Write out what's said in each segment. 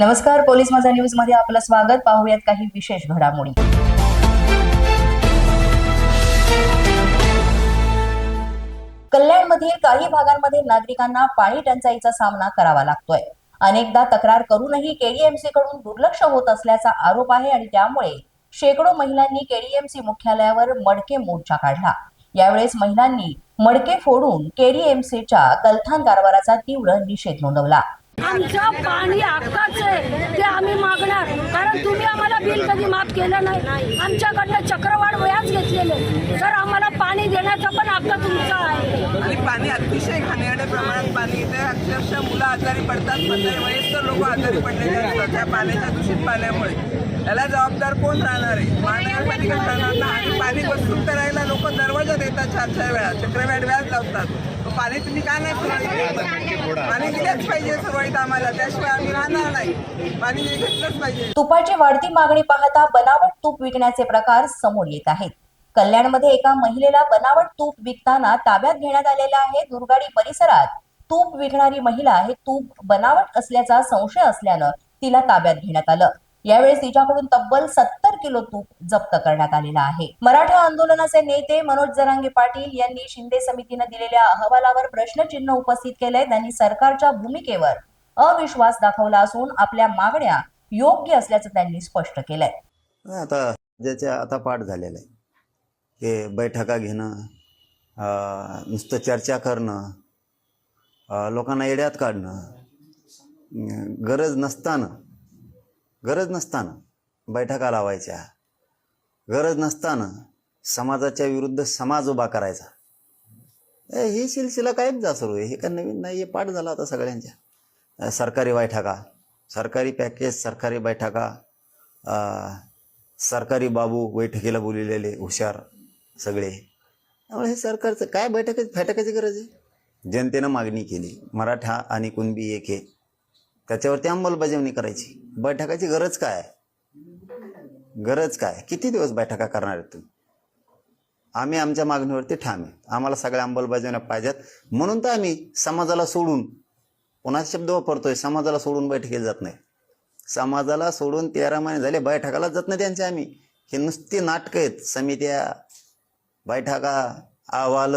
नमस्कार पोलीस माझा न्यूजमध्ये आपलं स्वागत. पाहूयात काही विशेष घडामोडी. कल्याणमधील काही भागांमध्ये नागरिकांना पाणी टंचाईचा सामना करावा लागतोय. अनेकदा तक्रार करूनही केडीएमसी कडून दुर्लक्ष होत असल्याचा आरोप आहे आणि त्यामुळे शेकडो महिलांनी केडीएमसी मुख्यालयावर मडके मोर्चा काढला. यावेळेस महिलांनी मडके फोडून केडीएमसीच्या गलथान कारभाराचा तीव्र निषेध नोंदवला. आमचं पाणी हक्काच आहे ते आम्ही मागणार. कारण तुम्ही आम्हाला बिल कधी माफ केलं नाही. आमच्याकडनं चक्रवाढ वयाच घेतलेले तर आम्हाला पाणी देण्याचा पण हक्क तुमचा आहे. आणि पाणी अतिशय घाणेरड्या प्रमाणात पाणी इथे अक्षरशः मुलं आजारी पडतात. म्हणजे वयस्कर लोक आजारी पडलेले असतात त्या पाण्याच्या दूषित पाण्यामुळे. याला जबाबदार कोण राहणार आहे? महानगरपालिका राहणार ना आणि पाणी वसूल करायला लोक दरवाजा देतात चार चार वेळा. चक्रवाढ व्याज लावतात. पाणी तुम्ही का नाही पाणी दिलंच पाहिजे सुरळीत आम्हाला त्याशिवाय आम्ही राहणार नाही. पाणी घेतलंच पाहिजे. तुपाची वाढती मागणी पाहता बनावट तूप विकण्याचे प्रकार समोर येत आहेत. कल्याणमध्ये एका महिलेला बनावट तूप विकताना ताब्यात घेण्यात आलेलं आहे दुर्गाडी परिसरात. तूप विकणारी महिला हे तूप बनावट असल्याचा संशय असल्यानं तिला ताब्यात घेण्यात आलं. यावेळेस तिच्याकडून तब्बल सत्तर किलो तूप जप्त करण्यात आलेला आहे. मराठा आंदोलनाचे नेते मनोज जरांगे पाटील यांनी शिंदे समितीनं दिलेल्या अहवालावर प्रश्नचिन्ह उपस्थित केलंय. त्यांनी सरकारच्या भूमिकेवर अविश्वास दाखवला असून आपल्या मागण्या योग्य असल्याचं त्यांनी स्पष्ट केलंय. आता ज्याच्या आता पाठ झालेलं आहे की बैठका घेणं नुसतं चर्चा करणं लोकांना येड्यात काढणं गरज नसताना गरज नसताना बैठका लावायच्या. गरज नसताना समाजाच्या विरुद्ध समाज उभा करायचा. हे ही सिलसिला कायम जा सुरू आहे. हे का नवीन नाही हे पाठ झाला आता सगळ्यांच्या. सरकारी बैठका. सरकारी पॅकेज सरकारी बैठका. सरकारी बाबू बैठकीला बोललेले हुशार सगळे. त्यामुळे हे सरकारचं काय बैठक फॅटकाची गरज आहे? जनतेनं मागणी केली. मराठा आणि कुणबी एक आहे. त्याच्यावरती अंमलबजावणी करायची. बैठकाची गरज काय? गरज काय? किती दिवस बैठका करणार आहेत तुम्ही? आम्ही आमच्या मागणीवरती ठाम आहे. आम्हाला सगळ्या अंमलबजावण्या पाहिजेत. म्हणून तर आम्ही समाजाला सोडून पुन्हा शब्द वापरतोय समाजाला सोडून बैठकीला जात नाही. समाजाला सोडून तेरा महिने झाले बैठकाला जात नाही त्यांचे आम्ही. हे नुसती नाटकं आहेत. समित्या बैठका अहवाल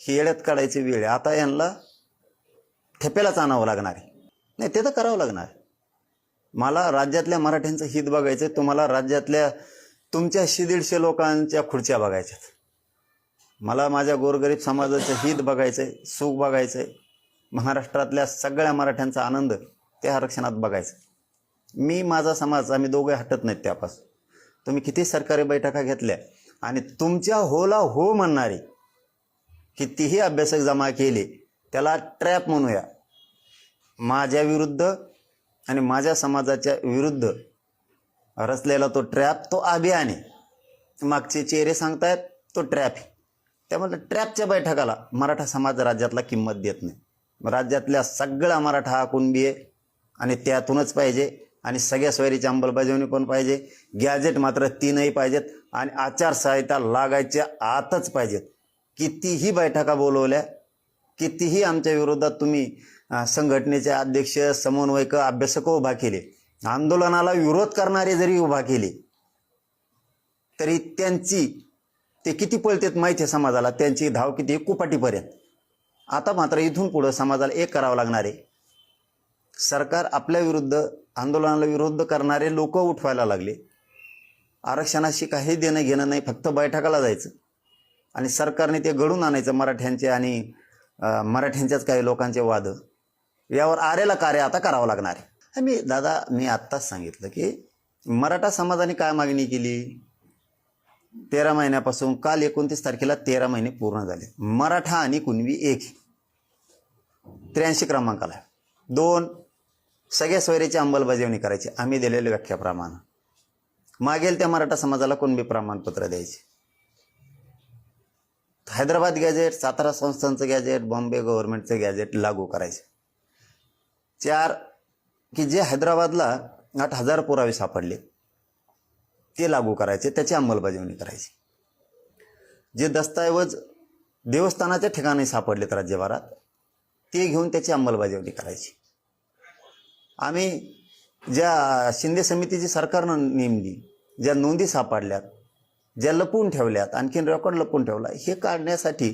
हे येड्यात काढायची वेळ आहे. आता यांना ठेपेलाच आणावं लागणार आहे. नाही ते तर करावं लागणार मला राज्यातल्या मराठ्यांचं हित बघायचं आहे तुम्हाला राज्यातल्या तुमच्या दीडशे लोकांच्या खुर्च्या बघायच्यात. मला माझ्या गोरगरीब समाजाचं हित बघायचं आहे सुख बघायचं आहे महाराष्ट्रातल्या सगळ्या मराठ्यांचा आनंद त्या आरक्षणात बघायचा. मी माझा समाज आम्ही दोघे हटत नाहीत त्यापासून. तुम्ही किती सरकारी बैठका घेतल्या आणि तुमच्या होला हो म्हणणारी कितीही अभ्यासक जमा केले त्याला ट्रॅप म्हणूया. माझ्या विरुद्ध आणि माझ्या समाजाच्या विरुद्ध रचलेला तो ट्रॅप तो अभियान आहे. मागचे चेहरे सांगतायत तो ट्रॅप आहे. त्यामुळे ट्रॅपच्या बैठकाला मराठा समाज राज्यातला किंमत देत नाही. राज्यातल्या सगळा मराठा हा कुणबी आहे आणि त्यातूनच पाहिजे आणि सगळ्या सोयरीची अंमलबजावणी पण पाहिजे. गॅजेट मात्र तीनही पाहिजेत आणि आचारसंहिता लागायच्या आतच पाहिजेत. कितीही बैठका बोलवल्या कितीही आमच्या विरोधात तुम्ही संघटनेचे अध्यक्ष समन्वयक अभ्यासक उभा केले. आंदोलनाला विरोध करणारे जरी उभा केले तरी त्यांची ते किती पळतेत माहिती आहे समाजाला? त्यांची धाव किती कुपाटीपर्यंत. आता मात्र इथून पुढं समाजाला एक करावं लागणार आहे. सरकार आपल्या विरुद्ध आंदोलनाला विरोध करणारे लोक उठवायला लागले. आरक्षणाशी काही देणं घेणं नाही फक्त बैठकाला जायचं. आणि सरकारने ते घडून आणायचं मराठ्यांचे आणि मराठ्यांच्याच काही लोकांचे वाद. यावर आरेला कार्य आता करावं लागणार आहे. मी दादा मी आत्ताच सांगितलं की मराठा समाजाने काय मागणी केली? तेरा महिन्यापासून काल एकोणतीस तारखेला तेरा महिने पूर्ण झाले. मराठा आणि कुणवी एक. त्र्याऐंशी क्रमांकाला दोन सगळ्या सोयरीची अंमलबजावणी करायची. आम्ही दिलेल्या व्याख्याप्रमाणे. मागेल त्या मराठा समाजाला कुणबी प्रमाणपत्र द्यायचे. हैदराबाद गॅजेट सातारा संस्थांचं गॅजेट बॉम्बे गव्हर्नमेंटचं गॅजेट लागू करायचे. चार की जे हैदराबादला आठ हजार पुरावे सापडले ते लागू करायचे त्याची अंमलबजावणी करायची जे दस्तऐवज देवस्थानाच्या ठिकाणी सापडलेत राज्यभरात ते घेऊन त्याची अंमलबजावणी करायची आम्ही ज्या शिंदे समितीची सरकारनं नेमली ज्या नोंदी सापडल्यात ज्या लपवून ठेवल्यात आणखीन रेकॉर्ड लपवून ठेवला हे काढण्यासाठी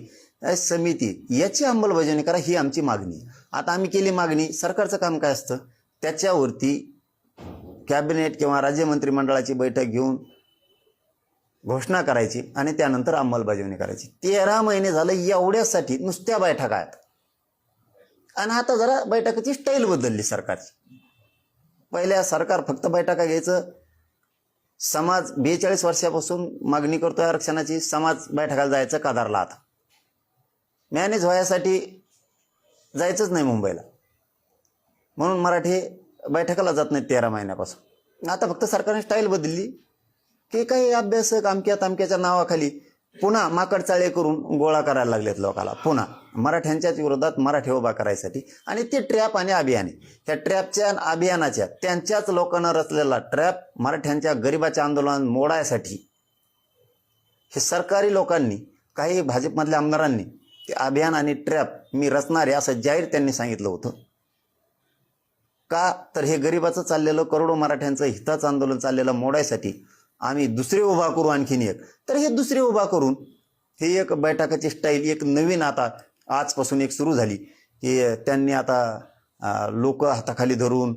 समिती याची अंमलबजावणी करा ही आमची मागणी आहे. आता आम्ही केली मागणी सरकारचं काम काय असतं? त्याच्यावरती कॅबिनेट किंवा राज्य मंत्रिमंडळाची बैठक घेऊन घोषणा करायची आणि त्यानंतर अंमलबजावणी करायची. तेरा महिने झालं एवढ्यासाठी नुसत्या बैठका आहेत आणि आता जरा बैठकाची स्टाईल बदलली सरकारची. पहिल्या सरकार फक्त बैठका घ्यायचं. समाज बेचाळीस वर्षापासून मागणी करतोय आरक्षणाची. समाज बैठकाला जायचं कादारला आता. मॅनेज व्हायसाठी जायचंच नाही मुंबईला. म्हणून मराठी बैठकाला जात नाहीत तेरा महिन्यापासून. आता फक्त सरकारने स्टाईल बदलली. की काही अभ्यासक अमक्या तमक्याच्या नावाखाली पुन्हा माकडचाळे करून गोळा करायला लागलेत लोकाला. पुन्हा मराठ्यांच्याच विरोधात मराठी उभा करायसाठी. आणि ते ट्रॅप आणि अभियाने. त्या ट्रॅपच्या अभियानाच्या त्यांच्याच लोकांना रचलेला ट्रॅप मराठ्यांच्या गरिबाच्या आंदोलन मोडायसाठी हे सरकारी लोकांनी काही भाजपमधल्या आमदारांनी ते अभियान आणि ट्रॅप मी रचणार आहे असं जाहीर त्यांनी सांगितलं होतं. का? तर हे गरिबाचं चाललेलं करोडो मराठ्यांचं हिताचं आंदोलन चाललेलं मोडायसाठी आम्ही दुसरे उभा करू आणखीन एक. तर हे दुसरे उभा करून हे एक बैठकाची स्टाईल एक नवीन आता आजपासून एक सुरू झाली. की त्यांनी आता लोक हाताखाली धरून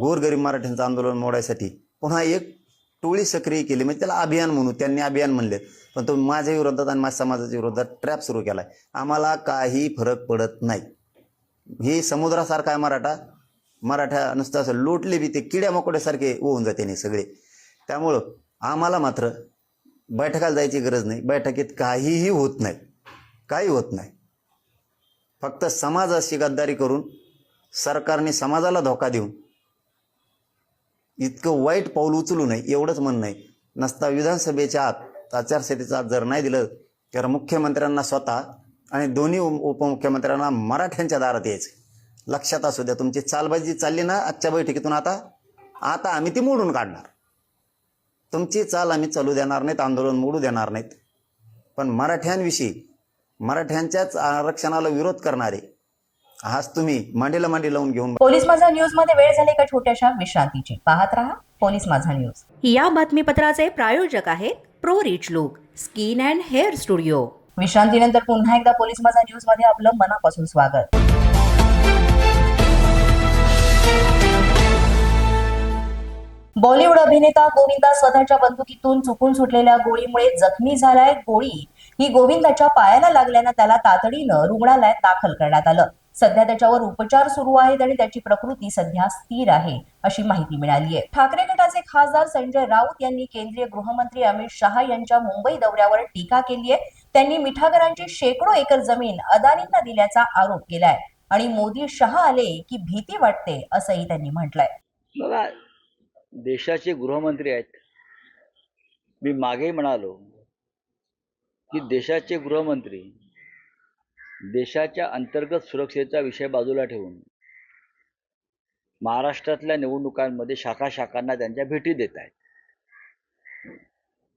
गोरगरीब मराठ्यांचं आंदोलन मोडायसाठी पुन्हा एक टोळी सक्रिय केली म्हणजे त्याला अभियान म्हणू त्यांनी अभियान म्हणले. पण तो माझ्या विरोधात आणि माझ्या समाजाच्या विरोधात ट्रॅप सुरू केला. आहे आम्हाला काही फरक पडत नाही. हे समुद्रासारखा आहे मराठा. मराठा नुसतं असं लोटले बी ते किड्या मकोड्यासारखे होऊन जाते नाही सगळे. त्यामुळं आम्हाला मात्र बैठकाला जायची गरज नाही. बैठकीत काहीही होत नाही. काही होत नाही. फक्त समाजाशी गद्दारी करून सरकारने समाजाला धोका देऊन इतकं वाईट पाऊल उचलू नये एवढंच म्हणणं आहे. नसता विधानसभेच्या आत आचारसंहितेचा आत जर नाही दिलं तर मुख्यमंत्र्यांना स्वतः आणि दोन्ही उप- उपमुख्यमंत्र्यांना मराठ्यांच्या दारात यायचं. लक्षात असू द्या तुमची चालबाजी चालली ना आजच्या बैठकीतून आता? आता आम्ही ती मोडून काढणार. तुमची चाल आम्ही चालू देणार नाहीत आंदोलन मोडू देणार नाहीत. पण मराठ्यांविषयी मराठ्यांच्याच आरक्षणाला विरोध करणारे आज तुम्ही मांडीला मांडी लावून घेऊन पोलीस माझा न्यूजमध्ये वेळ झाली एका छोट्याशा विश्रांतीची? पाहत रहा पोलीस माझा न्यूज या बातमीपत्राचे प्रायोजक आहेत pro rich look skin and hair studio. विश्रांतीनंतर पुन्हा एकदा पोलीस माझा न्यूजमध्ये आपलं मनापासून स्वागत. बॉलिवूड अभिनेता गोविंदा स्वतःच्या बंदुकीतून चुकून सुटलेल्या गोळीमुळे जखमी झालाय गोळी. ही गोविंदाच्या पायाला लागल्यानं त्याला तातडीनं रुग्णालयात दाखल करण्यात आलं. सध्या त्याच्यावर उपचार सुरू आहेत आणि त्याची प्रकृती सध्या स्थिर आहे अशी माहिती मिळाली आहे. ठाकरे गटाचे खासदार संजय राऊत यांनी केंद्रीय गृहमंत्री अमित शहा यांच्या मुंबई दौऱ्यावर टीका केली आहे. त्यांनी मिठागरांची शेकडो एकर जमीन अदानींना दिल्याचा आरोप केलाय आणि मोदी शहा आले की भीती वाटते असंही त्यांनी म्हटलंय. बघा देशाचे गृहमंत्री आहेत. मी मागे म्हणालो की देशाचे गृहमंत्री देशाच्या अंतर्गत सुरक्षेचा विषय बाजूला ठेवून महाराष्ट्रातल्या निवडणुकांमध्ये शाखा शाखांना त्यांच्या भेटी देत आहेत.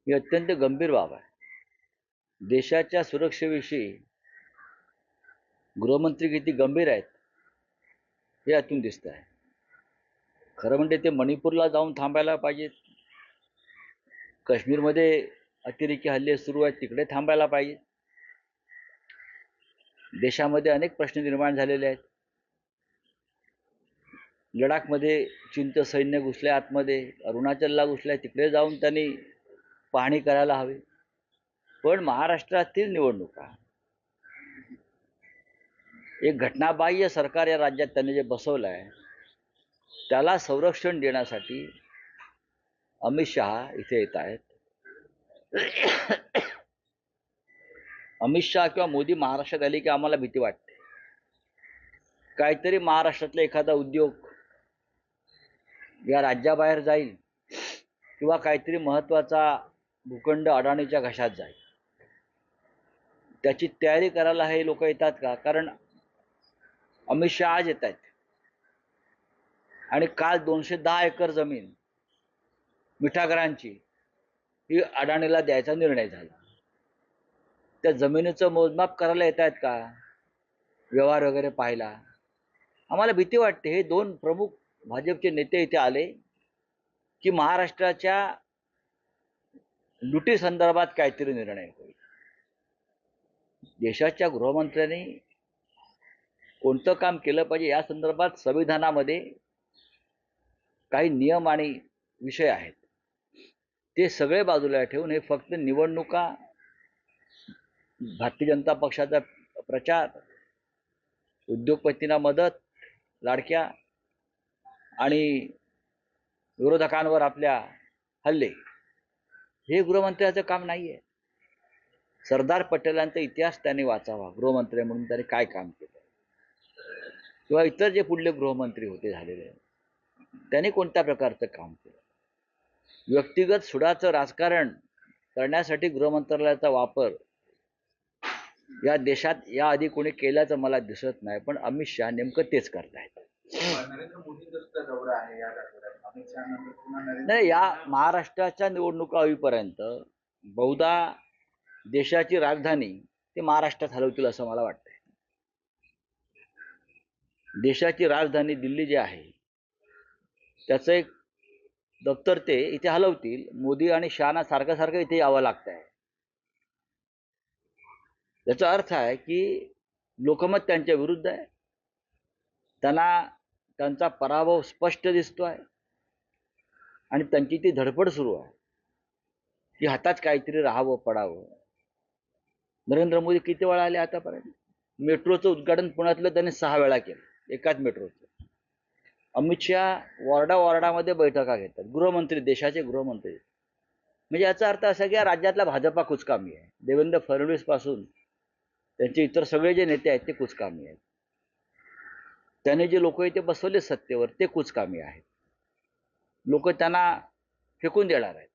ही अत्यंत गंभीर बाब आहे. देशाच्या सुरक्षेविषयी गृहमंत्री किती गंभीर आहेत हे यातून दिसत आहे. खरं म्हणजे ते मणिपूरला जाऊन थांबायला पाहिजेत. काश्मीरमध्ये अतिरेकी हल्ले सुरू आहेत तिकडे थांबायला पाहिजे देशामध्ये अनेक प्रश्न निर्माण झालेले आहेत. लडाखमध्ये चीनचं सैन्य घुसलं आतमध्ये अरुणाचलला घुसलं आहे तिकडे जाऊन त्यांनी पाहणी करायला हवी. पण महाराष्ट्रातील निवडणुका एक घटनाबाह्य सरकार या राज्यात त्यांनी जे बसवलं आहे त्याला संरक्षण देण्यासाठी अमित शहा इथे येत आहेत. अमित शहा किंवा मोदी महाराष्ट्रात आले की आम्हाला भीती वाटते. काहीतरी महाराष्ट्रातला एखादा उद्योग या राज्याबाहेर जाईल किंवा काहीतरी महत्त्वाचा भूखंड अडाणीच्या घशात जाईल. त्याची तयारी करायला हे लोक येतात का? कारण अमित शहा आज येत आहेत. आणि काल दोनशे दहा एकर जमीन मिठागरांची ही अडाणीला द्यायचा निर्णय झाला. त्या जमिनीचं मोजमाप करायला येत आहेत का? व्यवहार वगैरे पाहायला आम्हाला भीती वाटते. हे दोन प्रमुख भाजपचे नेते इथे आले की महाराष्ट्राच्या लुटी संदर्भात काहीतरी निर्णय होईल. देशाच्या गृहमंत्र्यांनी कोणतं काम केलं पाहिजे या संदर्भात संविधानामध्ये काही नियम आणि विषय आहेत. ते सगळे बाजूला ठेवून हे फक्त निवडणुका भारतीय जनता पक्षाचा प्रचार उद्योगपतींना मदत लाडक्या आणि विरोधकांवर आपल्या हल्ले हे गृहमंत्र्याचं काम नाही आहे सरदार पटेलांचा इतिहास त्यांनी वाचावा गृहमंत्री म्हणून त्यांनी काय काम केलं? किंवा इतर जे पुढले गृहमंत्री होते झालेले त्यांनी कोणत्या प्रकारचं काम केलं? व्यक्तिगत सुडाचं राजकारण करण्यासाठी गृहमंत्रालयाचा वापर या देशात याआधी कोणी केल्याचं मला दिसत नाही पण अमित शहा नेमकं तेच करतायत. या नाही या महाराष्ट्राच्या निवडणुका होईपर्यंत बहुधा देशाची राजधानी ते महाराष्ट्रात हलवतील असं मला वाटतंय. देशाची राजधानी दिल्ली जी आहे त्याचं एक दप्तर ते इथे हलवतील. मोदी आणि शहाना सारखं सारखं इथे यावं लागत आहे याचा अर्थ आहे की लोकमत त्यांच्या विरुद्ध आहे. त्यांना त्यांचा पराभव स्पष्ट दिसतो आहे. आणि त्यांची ती धडपड सुरू आहे. की हातात काहीतरी राहावं पडावं. नरेंद्र मोदी किती वेळा आले आतापर्यंत? मेट्रोचं उद्घाटन पुण्यातलं त्यांनी सहा वेळा केलं. एकाच मेट्रोचं. अमित शहा वॉर्डा वॉर्डामध्ये बैठका घेतात. गृहमंत्री देशाचे गृहमंत्री. म्हणजे याचा अर्थ असा की या राज्यातला भाजपा कुचकामी आहे. देवेंद्र फडणवीसपासून त्यांचे इतर सगळे जे नेते आहेत ते कुचकामी आहेत. त्याने जे लोक इथे बसवले सत्तेवर ते कुचकामी आहेत. लोक त्यांना फेकून देणार आहेत.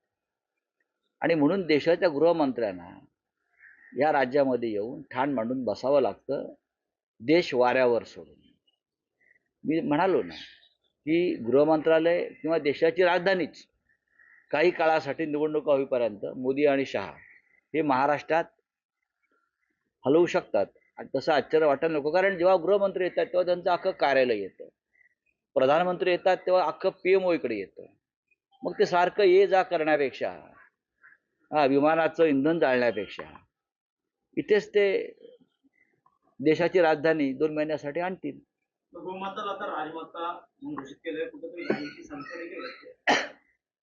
आणि म्हणून देशाच्या गृहमंत्र्यांना या राज्यामध्ये येऊन ठाण मांडून बसावं लागतं देश वाऱ्यावर सोडून. मी म्हणालो ना की गृहमंत्रालय किंवा देशाची राजधानीच काही काळासाठी निवडणुका होईपर्यंत मोदी आणि शहा हे महाराष्ट्रात हलवू शकतात. आणि तसं आश्चर्य वाटायला नको. कारण जेव्हा गृहमंत्री येतात तेव्हा त्यांचं अख्खं कार्यालय येतं. प्रधानमंत्री येतात तेव्हा अख्खं पी एम ओकडे येतं. मग ते सारखं ये जा करण्यापेक्षा हा विमानाचं इंधन जाळण्यापेक्षा. इथेच ते देशाची राजधानी दोन महिन्यासाठी आणतील.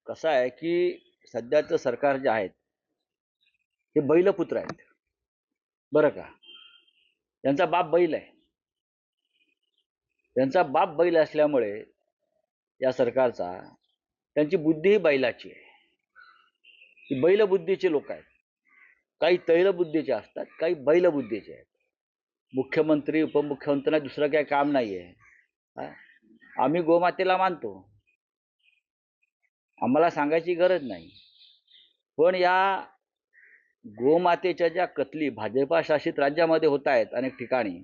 कसं आहे की सध्याचं सरकार जे आहेत हे बैलपुत्र आहेत. बरं का? त्यांचा बाप बैल आहे. त्यांचा बाप बैल असल्यामुळे या सरकारचा त्यांची बुद्धीही बैलाची आहे. ही बैलबुद्धीचे लोक आहेत. काही तैलबुद्धीचे असतात काही बैलबुद्धीचे आहेत. मुख्यमंत्री उपमुख्यमंत्र्यांना दुसरं काही काम नाही आहे आम्ही गोमातेला मानतो. आम्हाला सांगायची गरज नाही. पण या गोमातेच्या ज्या कतली भाजपा शासित राज्यामध्ये होत आहेत अनेक ठिकाणी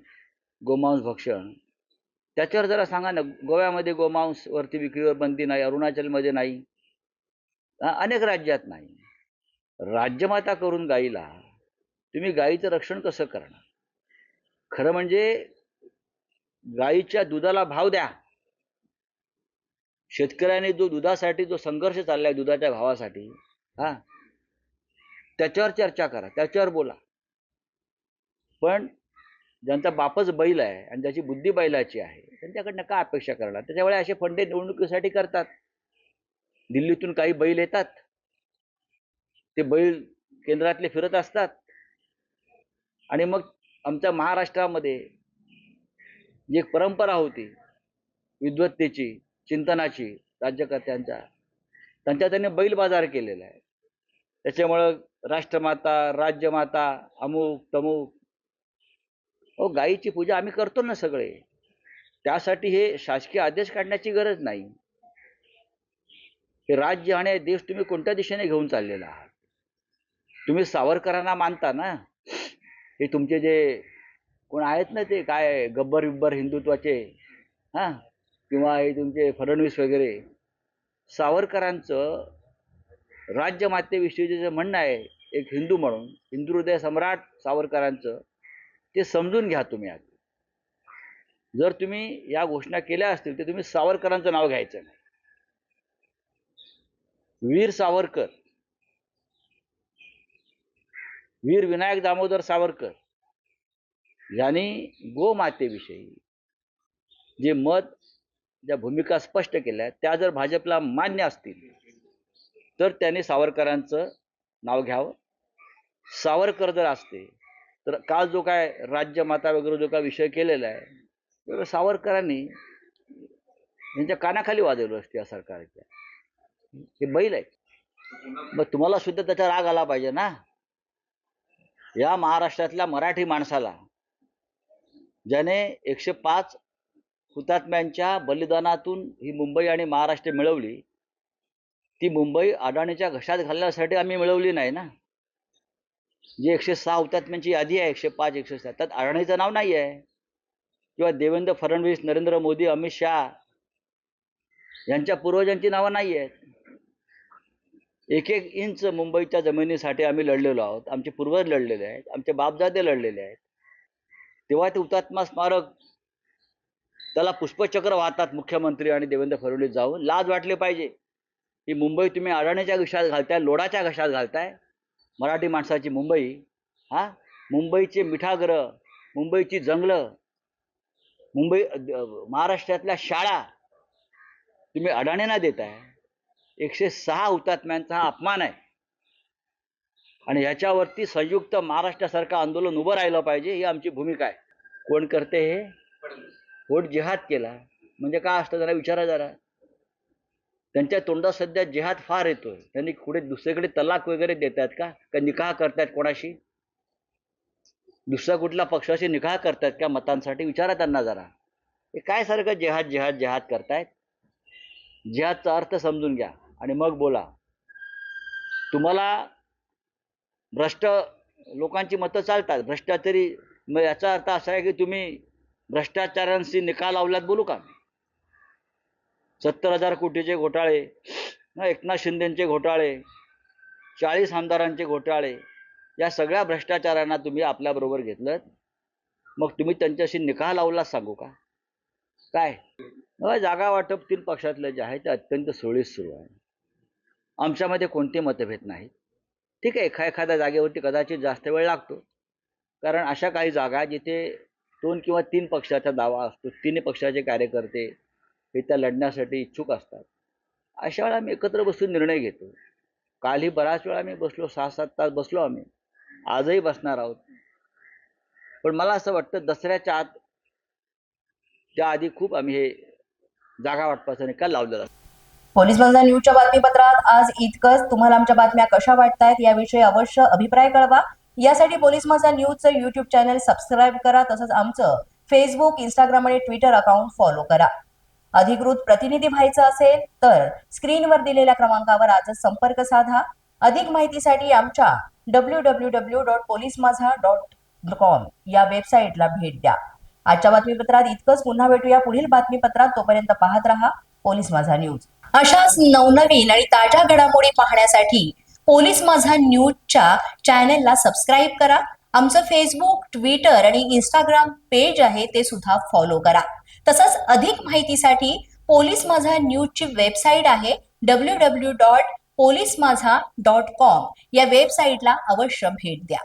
गोमांस भक्षण त्याच्यावर जरा सांगा ना गोव्यामध्ये गोमांसवरती विक्रीवर बंदी नाही अरुणाचलमध्ये नाही अनेक राज्यात नाही. राज्यमाता करून गाईला तुम्ही गाईचं रक्षण कसं करणार? खरं म्हणजे गाईच्या दुधाला भाव द्या. शेतकऱ्याने जो दुधासाठी जो संघर्ष चाललाय दुधाच्या भावासाठी हा त्याच्यावर चर्चा करा त्याच्यावर बोला. पण ज्यांचा बापच बैल आहे आणि ज्याची बुद्धी बैलाची आहे त्यांच्याकडनं का अपेक्षा करणार? त्याच्यामुळे असे फंडे निवडणुकीसाठी करतात. दिल्लीतून काही बैल येतात. ते बैल केंद्रातले फिरत असतात. आणि मग आमच्या महाराष्ट्रामध्ये जी एक परंपरा होती विद्वत्तेची चिंतनाची राज्यकर्त्यांचा त्यांच्या त्यांनी बैल बाजार केलेला आहे. त्याच्यामुळं राष्ट्रमाता राज्यमाता अमुक तमुक. हो गायीची पूजा आम्ही करतो ना सगळे. त्यासाठी हे शासकीय आदेश काढण्याची गरज नाही. हे राज्य आणि देश तुम्ही कोणत्या दिशेने घेऊन चाललेला आहात? तुम्ही सावरकरांना मानता ना? हे तुमचे जे कोण आहेत ना ते काय गब्बर बिब्बर हिंदुत्वाचे? हां? किंवा हे तुमचे फडणवीस वगैरे? सावरकरांचं राज्यमातेविषयीचे जे म्हणणं आहे एक हिंदू म्हणून हिंदू हृदय सम्राट सावरकरांचं ते समजून घ्या तुम्ही आधी. जर तुम्ही या घोषणा केल्या असतील तर तुम्ही सावरकरांचं नाव घ्यायचं नाही. वीर सावरकर. वीर विनायक दामोदर सावरकर यांनी गोमातेविषयी जे मत ज्या भूमिका स्पष्ट केल्या त्या जर भाजपला मान्य असतील तर त्यांनी सावरकरांचं नाव घ्यावं. सावरकर जर असते तर काल जो काय राज्यमाता वगैरे जो काय विषय केलेला आहे तर सावरकरांनी यांच्या कानाखाली वाजवलं असते या सरकारच्या. हे बैल आहे मग तुम्हाला सुद्धा त्याचा राग आला पाहिजे ना? या महाराष्ट्रातल्या मराठी माणसाला ज्याने एकशे पाच हुतात्म्यांच्या बलिदानातून ही मुंबई आणि महाराष्ट्र मिळवली ती मुंबई अडाणीच्या घशात घालण्यासाठी आम्ही मिळवली नाही ना. जी एकशे सहा हुतात्म्यांची म्हणजे यादी आहे एकशे पाच एकशे सहा त्यात अडाणीचं नाव नाही आहे. किंवा देवेंद्र फडणवीस नरेंद्र मोदी अमित शहा यांच्या पूर्वजांची नावं नाही आहेत. एक एक इंच मुंबईच्या जमिनीसाठी आम्ही लढलेलो आहोत. आमचे पूर्वज लढलेले आहेत. आमचे बापदादे लढलेले आहेत. तेव्हा ते हुतात्मा स्मारक त्याला पुष्पचक्र वाहतात मुख्यमंत्री आणि देवेंद्र फडणवीस जाऊन. लाज वाटली पाहिजे. ही मुंबई तुम्ही अडाणीच्या घशात घालताय लोडाच्या घशात घालताय? मराठी माणसाची मुंबई हा? मुंबईचे मिठाग्रह मुंबईची जंगलं मुंबई महाराष्ट्रातल्या शाळा तुम्ही अडाण्यांना देताय. एकशे सहा हुतात्म्यांचा हा अपमान आहे. आणि ह्याच्यावरती संयुक्त महाराष्ट्रासारखं आंदोलन उभं राहिलं पाहिजे ही आमची भूमिका आहे. कोण करते हे? कोण जिहाद केला? म्हणजे काय असतं जरा विचारा जरा. त्यांच्या तोंडात सध्या जिहाद फार येतोय. त्यांनी कुठे दुसरीकडे तलाक वगैरे देतात का? का निकाह करतात कोणाशी? दुसऱ्या कुठल्या पक्षाशी निकाह करतात का मतांसाठी? विचारा त्यांना जरा. हे काय सारखं जिहाद जिहाद जिहाद करतायत? जिहादचा अर्थ समजून घ्या आणि मग बोला. तुम्हाला भ्रष्ट लोकांची मतं चालतात. भ्रष्टाचारी मग याचा अर्थ असा आहे की तुम्ही भ्रष्टाचारांशी निकाल लावल्यात बोलू का? सत्तर हजार कोटीचे घोटाळे एकनाथ शिंदेचे घोटाळे चाळीस आमदारांचे घोटाळे या सगळ्या भ्रष्टाचारांना तुम्ही आपल्याबरोबर घेतलं मग तुम्ही त्यांच्याशी निकाल लावला सांगू का? काय? जागा वाटप तीन पक्षातलं जे आहे ते अत्यंत सुरळीत सुरू आहे. आमच्यामध्ये कोणते मतभेद नाहीत. ठीक आहे एखा एखाद्या जागेवरती कदाचित जास्त वेळ लागतो. कारण अशा काही जागा जिथे दोन किंवा तीन पक्षाचा दावा असतो तिन्ही पक्षाचे कार्यकर्ते हे त्या लढण्यासाठी इच्छुक असतात. अशा वेळा आम्ही एकत्र बसून निर्णय घेतो. कालही बराच वेळा आम्ही बसलो सहा सात तास बसलो आम्ही. आजही बसणार आहोत. पण मला असं वाटतं दसऱ्याच्या आत त्याआधी खूप आम्ही हे जागा वाटपाचा निकाल लावलेला असतो. पोलीस बंधन न्यूजच्या बातमीपत्रात आज इतकंच. तुम्हाला आमच्या बातम्या कशा वाटतायत याविषयी अवश्य अभिप्राय कळवा. यासाठी पोलीस माझा न्यूजचं युट्यूब चॅनल सबस्क्राईब करा तसंच आमचं फेसबुक इंस्टाग्राम आणि ट्विटर अकाउंट फॉलो करा. अधिकृत प्रतिनिधी व्हायचं असेल तर स्क्रीनवर दिलेल्या क्रमांकावर आजच संपर्क साधा. अधिक माहितीसाठी आमच्या W W W dot police माझा डॉट कॉम या वेबसाईटला भेट द्या. आजच्या बातमीपत्रात इतकंच. पुन्हा भेटूया. पुढील बातमीपत्रात. तोपर्यंत पाहत रहा पोलीस माझा न्यूज. अशाच नवनवीन आणि ताज्या घडामोडी पाहण्यासाठी पोलीस माझा न्यूजच्या चॅनेलला सबस्क्राईब करा. आमचं फेसबुक ट्विटर आणि इंस्टाग्राम पेज आहे ते सुद्धा फॉलो करा. तसंच अधिक माहितीसाठी पोलीस माझा न्यूजची वेबसाईट आहे W W dot police Majha dot com या वेबसाईटला अवश्य भेट द्या.